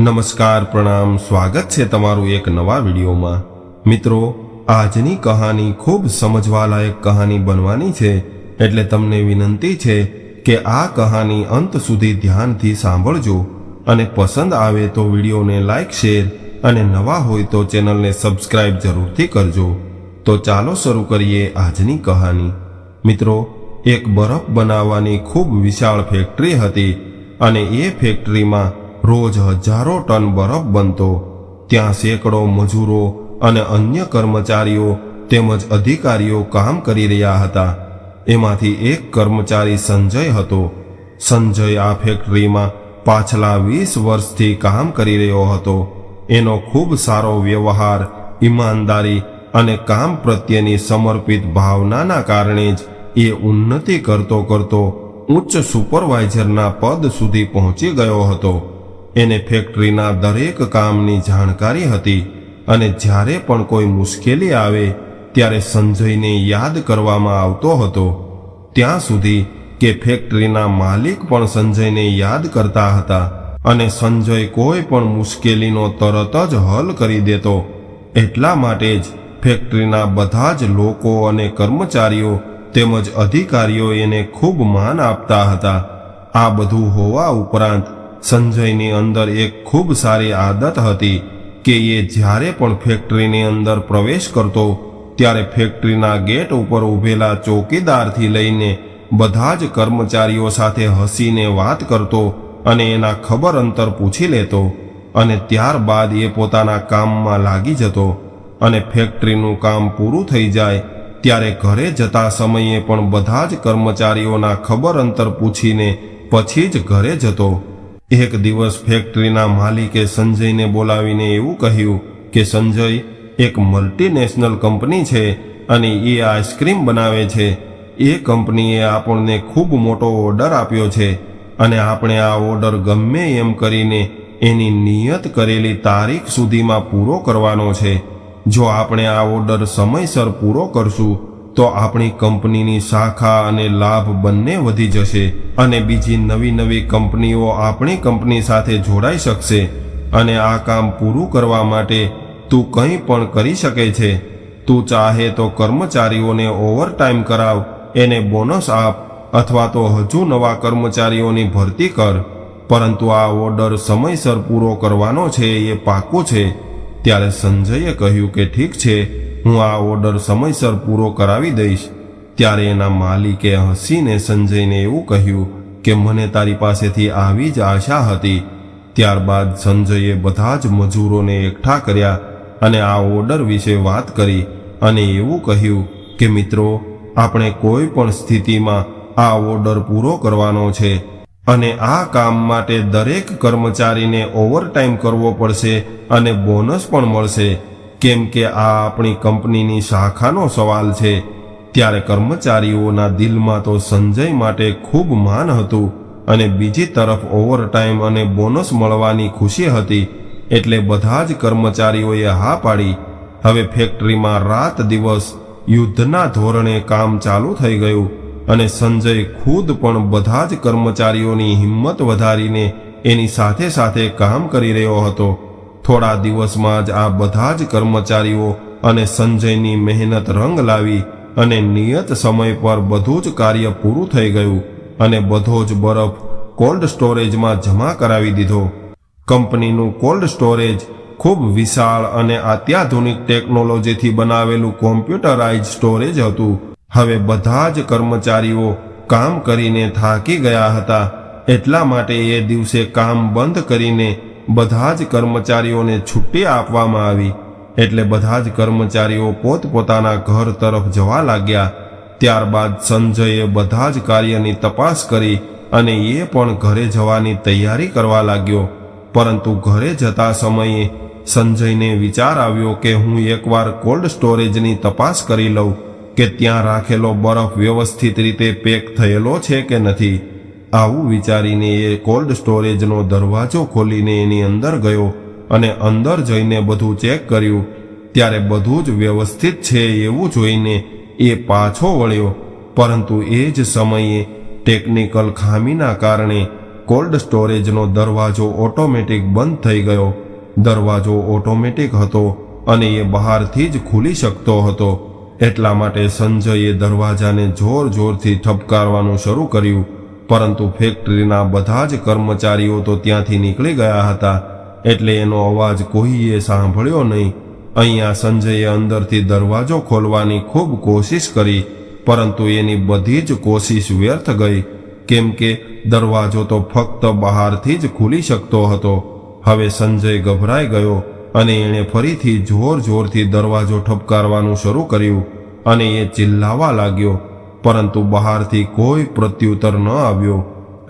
નમસ્કાર, પ્રણામ, સ્વાગત છે તમારું એક નવા વિડીયોમાં. મિત્રો, આજની કહાની ખૂબ સમજવાલાયક કહાની બનવાની છે, એટલે તમને વિનંતી છે કે આ કહાની અંત સુધી ધ્યાનથી સાંભળજો અને પસંદ આવે તો વિડીયોને લાઈક, શેર અને નવા હોય તો ચેનલને સબસ્ક્રાઇબ જરૂરથી કરજો. તો ચાલો શરૂ કરીએ આજની કહાની. મિત્રો, એક બરફ બનાવવાની ખૂબ વિશાળ ફેક્ટરી હતી અને એ ફેક્ટરીમાં રોજ હજારો ટન બરફ બનતો. ત્યાં સેંકડો મજૂરો અને અન્ય કર્મચારીઓ તેમજ અધિકારીઓ કામ કરી રહ્યા હતા. એમાંથી એક કર્મચારી સંજય હતો. સંજય આ ફેક્ટરીમાં પાછલા વીસ વર્ષથી કામ કરી રહ્યો હતો. એનો ખૂબ સારો વ્યવહાર, ઈમાનદારી અને કામ પ્રત્યેની સમર્પિત ભાવનાના કારણે જ એ ઉન્નતિ કરતો કરતો ઉચ્ચ સુપરવાઇઝરના પદ સુધી પહોંચી ગયો હતો. એને ફેક્ટરીના દરેક કામની જાણકારી હતી અને જ્યારે પણ કોઈ મુશ્કેલી આવે ત્યારે સંજયને યાદ કરવામાં આવતો હતો. ત્યાં સુધી કે ફેક્ટરીના માલિક પણ સંજયને યાદ કરતા હતા અને સંજય કોઈ પણ મુશ્કેલીનો તરત જ હલ કરી દેતો. એટલા માટે જ ફેક્ટરીના બધા જ લોકો અને કર્મચારીઓ તેમજ અધિકારીઓ એને ખૂબ માન આપતા હતા. આ બધું હોવા ઉપરાંત સંજયની અંદર એક ખૂબ સારી આદત હતી કે એ જ્યારે પણ ફેક્ટરીની અંદર પ્રવેશ કરતો, ત્યારે ફેક્ટરીના ગેટ ઉપર ઊભેલા ચોકીદારથી લઈને બધા જ કર્મચારીઓ સાથે હસીને વાત કરતો અને એના ખબર અંતર પૂછી લેતો અને ત્યારબાદ એ પોતાના કામમાં લાગી જતો અને ફેક્ટરીનું કામ પૂરું થઈ જાય ત્યારે ઘરે જતા સમયે પણ બધા જ કર્મચારીઓના ખબર અંતર પૂછીને પછી જ ઘરે જતો. એક દિવસ ફેક્ટરીના માલિકે સંજયને બોલાવીને એવું કહ્યું કે સંજય એક મલ્ટીનેશનલ કંપની છે અને એ આઈસ્ક્રીમ બનાવે છે. એ કંપનીએ આપણને ખૂબ મોટો ઓર્ડર આપ્યો છે અને આપણે આ ઓર્ડર ગમે એમ કરીને એની નિયત કરેલી તારીખ સુધીમાં પૂરો કરવાનો છે. જો આપણે આ ઓર્ડર સમયસર પૂરો કરશું તો આપણી કંપનીની શાખા અને લાભ બંને વધી જશે અને બીજી નવી નવી કંપનીઓ આપણી કંપની સાથે જોડાઈ શકશે અને આ કામ પૂરું કરવા માટે તું કંઈ પણ કરી શકે છે. તું ચાહે તો કર્મચારીઓને ઓવરટાઈમ કરાવ, એને બોનસ આપ અથવા તો હજુ નવા કર્મચારીઓની ભરતી કર, પરંતુ આ ઓર્ડર સમયસર પૂરો કરવાનો છે એ પાકું છે. ત્યારે સંજયે કહ્યું કે ઠીક છે હું આ ઓર્ડર સમયસર પૂરો કરાવી દઈશ. ત્યારે એના માલિકે હસીને સંજયને એવું કહ્યું કે મને તારી પાસેથી આવી જ આશા હતી. ત્યારબાદ સંજયે બધા જ મજૂરોને એકઠા કર્યા અને આ ઓર્ડર વિશે વાત કરી અને એવું કહ્યું કે, મિત્રો, આપણે કોઈ પણ સ્થિતિમાં આ ઓર્ડર પૂરો કરવાનો છે અને આ કામ માટે દરેક કર્મચારીને ઓવરટાઈમ કરવો પડશે અને બોનસ પણ મળશે. કેમ કે આ આપણી કંપનીની શાખાનો સવાલ છે, ત્યારે કર્મચારીઓના દિલમાં તો સંજય માટે ખૂબ માન હતું અને બીજી તરફ ઓવરટાઈમ અને બોનસ મળવાની ખુશી હતી, એટલે બધા જ કર્મચારીઓએ હા પાડી. હવે ફેક્ટરીમાં રાત દિવસ યુદ્ધના ધોરણે કામ ચાલુ થઈ ગયું અને સંજય ખુદ પણ બધા જ કર્મચારીઓની હિંમત વધારીને એની સાથે સાથે કામ કરી રહ્યો હતો. થોડા દિવસમાં જ આ બધા જ કર્મચારીઓ અને સંજયની મહેનત રંગ લાવી અને નિયત સમય પર બધું જ કાર્ય પૂરું થઈ ગયું અને બધો જ બરફ કોલ્ડ સ્ટોરેજમાં જમા કરાવી દીધો. કંપનીનું કોલ્ડ સ્ટોરેજ ખૂબ વિશાળ અને અત્યાધુનિક ટેકનોલોજીથી બનાવેલું કોમ્પ્યુટરાઇઝ સ્ટોરેજ હતું. હવે બધા જ કર્મચારીઓ કામ કરીને થાકી ગયા હતા. એટલા માટે એ દિવસે કામ બંધ કરીને બધા જ કર્મચારીઓને છુટ્ટી આપવામાં આવી એટલે બધા જ કર્મચારીઓ પોતપોતાના ઘર તરફ જવા લાગ્યા. ત્યારબાદ સંજયે બધા જ કાર્યની તપાસ કરી અને એ પણ ઘરે જવાની તૈયારી કરવા લાગ્યો. પરંતુ ઘરે જતા સમયે સંજયને વિચાર આવ્યો કે હું એકવાર કોલ્ડ સ્ટોરેજની તપાસ કરી લઉં કે ત્યાં રાખેલો બરફ વ્યવસ્થિત રીતે પેક થયેલો છે કે નથી. આવું વિચારીને એ કોલ્ડ સ્ટોરેજનો દરવાજો ખોલીને એની અંદર ગયો અને અંદર જઈને બધું ચેક કર્યું. ત્યારે બધું જ વ્યવસ્થિત છે એવું જોઈને એ પાછો વળ્યો. પરંતુ એ જ સમયે ટેકનિકલ ખામીના કારણે કોલ્ડ સ્ટોરેજનો દરવાજો ઓટોમેટિક બંધ થઈ ગયો. દરવાજો ઓટોમેટિક હતો અને એ બહારથી જ ખુલી શકતો હતો. એટલા માટે સંજયે દરવાજાને જોર જોરથી ઠપકારવાનું શરૂ કર્યું. પરંતુ ફેક્ટરીના બધા જ કર્મચારીઓ તો ત્યાંથી નીકળી ગયા હતા, એટલે એનો અવાજ કોઈએ સાંભળ્યો નહીં. અહીંયા સંજયે અંદરથી દરવાજો ખોલવાની ખૂબ કોશિશ કરી, પરંતુ એની બધી જ કોશિશ વ્યર્થ ગઈ. કેમ કે દરવાજો તો ફક્ત બહારથી જ ખુલી શકતો હતો. હવે સંજય ગભરાઈ ગયો અને એણે ફરીથી જોર જોરથી દરવાજો ઠપકારવાનું શરૂ કર્યું અને એ ચિલ્લાવા લાગ્યો. પરંતુ બહારથી કોઈ પ્રત્યુત્તર ન આવ્યો.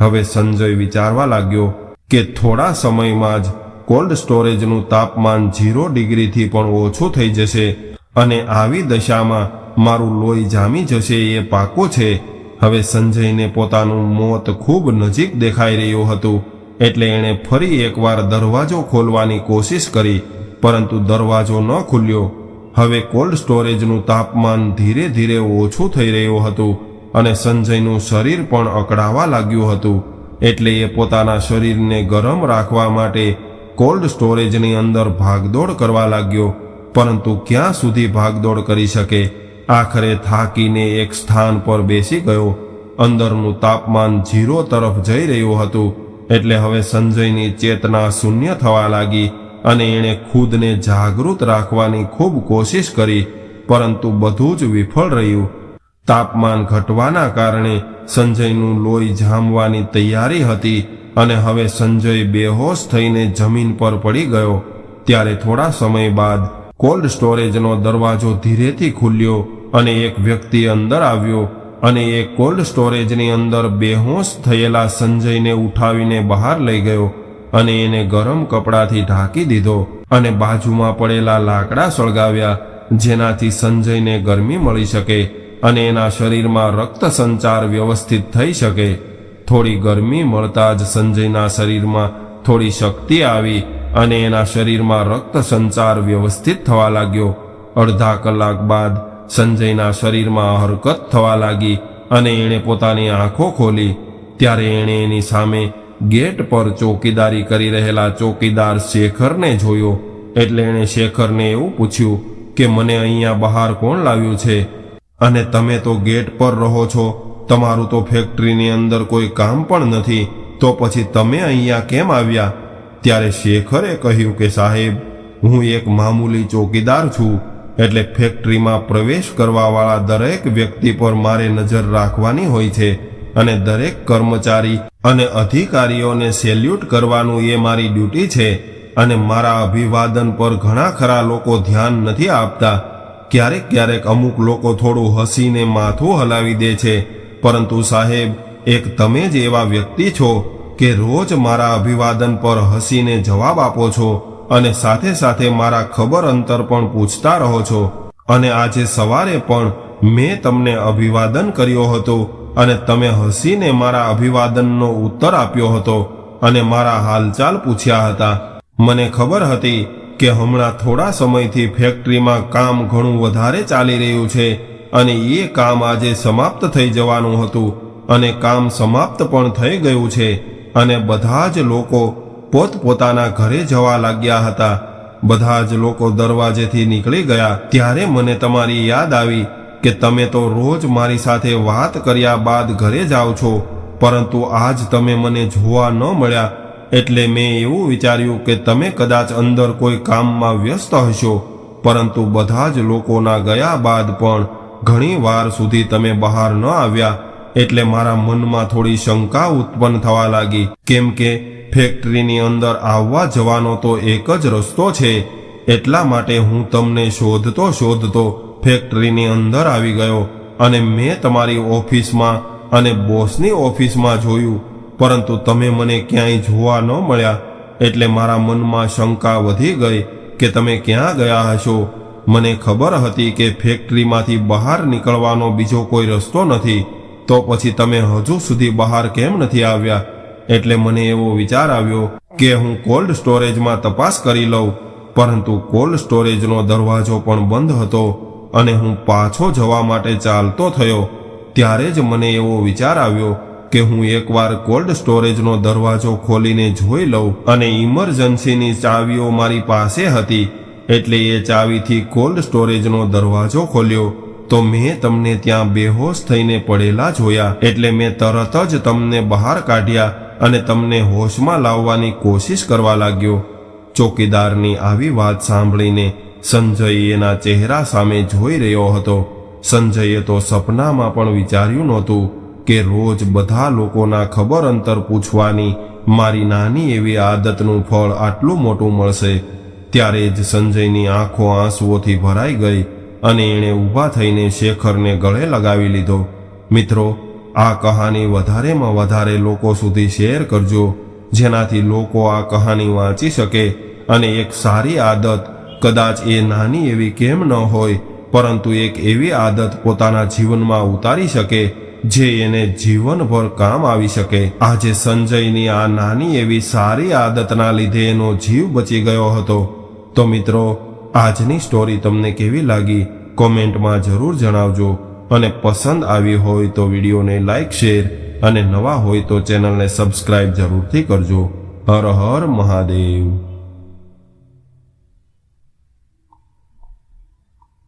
હવે સંજય વિચારવા લાગ્યો કે થોડા સમયમાં જ કોલ્ડ સ્ટોરેજનું તાપમાન ઝીરો ડિગ્રીથી પણ ઓછું થઈ જશે અને આવી દશામાં મારું લોહી જામી જશે એ પાકો છે. હવે સંજયને પોતાનું મોત ખૂબ નજીક દેખાઈ રહ્યું હતું, એટલે એણે ફરી એકવાર દરવાજો ખોલવાની કોશિશ કરી, પરંતુ દરવાજો ન ખુલ્યો. હવે કોલ્ડ સ્ટોરેજનું તાપમાન ધીરે ધીરે ઓછું થઈ રહ્યું હતું અને સંજયનું શરીર પણ અકળાવા લાગ્યું હતું. એટલે એ પોતાના શરીરને ગરમ રાખવા માટે કોલ્ડ સ્ટોરેજની અંદર ભાગદોડ કરવા લાગ્યો. પરંતુ ક્યાં સુધી ભાગદોડ કરી શકે? આખરે થાકીને એક સ્થાન પર બેસી ગયો. અંદરનું તાપમાન ઝીરો તરફ જઈ રહ્યું હતું. એટલે હવે સંજયની ચેતના શૂન્ય થવા લાગી. અને એણે ખુદને જાગૃત રાખવાની ખૂબ કોશિશ કરી, પરંતુ બધું જ વિફળ રહ્યું. તાપમાન ઘટવાના કારણે સંજયનું લોહી જામવાની તૈયારી હતી અને હવે સંજય બેહોશ થઈને જમીન પર પડી ગયો. ત્યારે થોડા સમય બાદ કોલ્ડ સ્ટોરેજનો દરવાજો ધીરેથી ખુલ્યો અને એક વ્યક્તિ અંદર આવ્યો અને એ કોલ્ડ સ્ટોરેજની અંદર બેહોશ થયેલા સંજયને ઉઠાવીને બહાર લઈ ગયો. અને એને ગરમ કપડાથી ઢાંકી દીધો અને બાજુમાં પડેલા લાકડા સળગાવ્યા, જેનાથી સંજયને ગરમી મળી શકે અને એના શરીરમાં રક્ત સંચાર વ્યવસ્થિત થઈ શકે. થોડી ગરમી મળતા જ સંજયના શરીરમાં થોડી શક્તિ આવી અને એના શરીરમાં રક્ત સંચાર વ્યવસ્થિત થવા લાગ્યો. અડધા કલાક બાદ સંજયના શરીરમાં હરકત થવા લાગી અને એણે પોતાની આંખો ખોલી. ત્યારે એણે એની સામે ગેટ પર ચોકીદારી કરી રહેલા ચોકીદાર શેખરને જોયો. એટલે એણે શેખરને એવું પૂછ્યું કે, મને અહીંયા બહાર કોણ લાવ્યું છે? અને તમે તો ગેટ પર રહો છો. તમારું તો ફેક્ટરીની અંદર કોઈ કામ પણ નથી. તો પછી તમે અહીંયા કેમ આવ્યા? ત્યારે શેખરે કહ્યું કે, સાહેબ, હું એક મામૂલી ચોકીદાર છું. એટલે ફેક્ટરીમાં પ્રવેશ કરવાવાળા દરેક વ્યક્તિ પર મારે નજર રાખવાની હોય છે. અને દરેક કર્મચારી અને અધિકારીઓને સેલ્યુટ કરવાનું એ મારી ડ્યુટી છે અને મારા અભિવાદન પર ઘણા ખરા લોકો ધ્યાન નથી આપતા. ક્યારેક ક્યારેક અમુક લોકો થોડું હસીને માથું હલાવી દે છે. પરંતુ સાહેબ, એક તમે જ એવા વ્યક્તિ છો કે રોજ મારા અભિવાદન પર હસીને જવાબ આપો છો અને સાથે સાથે મારા ખબર અંતર પણ પૂછતા રહો છો. અને આજે સવારે પણ મેં તમને અભિવાદન કર્યો હતો અને તમે હસીને મારા અભિવાદનનો ઉત્તર આપ્યો હતો અને મારા હાલચાલ પૂછ્યા હતા. મને ખબર હતી કે હમણાં થોડા સમયથી ફેક્ટરીમાં કામ ઘણું વધારે ચાલી રહ્યું છે અને એ કામ આજે સમાપ્ત થઈ જવાનું હતું અને કામ સમાપ્ત પણ થઈ ગયું છે અને બધા જ લોકો પોતપોતાના ઘરે જવા લાગ્યા હતા. બધા જ લોકો દરવાજેથી નીકળી ગયા. ત્યારે મને તમારી યાદ આવી કે તમે તો રોજ મારી સાથે વાત કર્યા બાદ ઘરે જાઓ છો, પરંતુ આજ તમે મને જોવા ન મળ્યા, એટલે મેં એવું વિચાર્યું કે તમે કદાચ અંદર કોઈ કામમાં વ્યસ્ત હશો, પરંતુ બધા જ લોકોના ગયા બાદ પણ ઘણી વાર સુધી તમે બહાર ન આવ્યા, એટલે મારા મનમાં થોડી શંકા ઉત્પન્ન થવા લાગી. કેમ કે ફેક્ટરીની અંદર આવવા જવાનો તો એક જ રસ્તો છે, એટલા માટે હું તમને શોધતો શોધતો ફેક્ટરીની અંદર આવી ગયો અને મેં તમારી ઓફિસમાં અને બોસની ઓફિસમાં જોયું, પરંતુ તમે મને ક્યાંય જોવા ન મળ્યા, એટલે મારા મનમાં શંકા વધી ગઈ કે તમે ક્યાં ગયા હશો. મને ખબર હતી કે ફેક્ટરીમાંથી બહાર નીકળવાનો બીજો કોઈ રસ્તો નથી, તો પછી તમે હજુ સુધી બહાર કેમ નથી આવ્યા? એટલે મને એવો વિચાર આવ્યો કે હું કોલ્ડ સ્ટોરેજમાં તપાસ કરી લઉં, પરંતુ કોલ્ડ સ્ટોરેજનો દરવાજો પણ બંધ હતો. અને હું પાછો જવા માટે ચાલતો થયો, ત્યારે જ મને એવો વિચાર આવ્યો કે હું એકવાર કોલ્ડ સ્ટોરેજનો દરવાજો ખોલીને જોઈ લઉં અને ઇમરજન્સીની ચાવીઓ મારી પાસે હતી, એટલે એ ચાવીથી કોલ્ડ સ્ટોરેજનો દરવાજો ખોલ્યો. તો મેં તમને ત્યાં બેહોશ થઈને પડેલા જોયા, એટલે મેં તરત જ તમને બહાર કાઢ્યા અને તમને હોશમાં લાવવાની કોશિશ કરવા લાગ્યો. ચોકીદારની આવી વાત સાંભળીને સંજય એના ચહેરા સામે જોઈ રહ્યો હતો. સંજયે તો સપનામાં પણ વિચાર્યું નહોતું કે રોજ બધા લોકોના ખબર અંતર પૂછવાની મારી નાની એવી આદતનું ફળ આટલું મોટું મળશે. ત્યારે જ સંજયની આંખો આંસુઓથી ભરાઈ ગઈ અને એણે ઊભા થઈને શેખરને ગળે લગાવી લીધો. મિત્રો, આ કહાની વધારેમાં વધારે લોકો સુધી શેર કરજો, જેનાથી લોકો આ કહાની વાંચી શકે અને એક સારી આદત કદાચ એ નાની એવી કેમ ન હોય, પરંતુ એક એવી આદત પોતાના જીવનમાં ઉતારી શકે, જે એને જીવનભર કામ આવી શકે. આજે સંજયની આ નાની એવી સારી આદતના લીધે એનો જીવ બચી ગયો હતો. તો મિત્રો, આજની સ્ટોરી તમને કેવી લાગી? કોમેન્ટમાં જરૂર જણાવજો. અને પસંદ આવી હોય તો વિડીયોને લાઇક શેર અને નવા હોય તો ચેનલને સબસ્ક્રાઇબ જરૂરથી કરજો. હર હર મહાદેવ.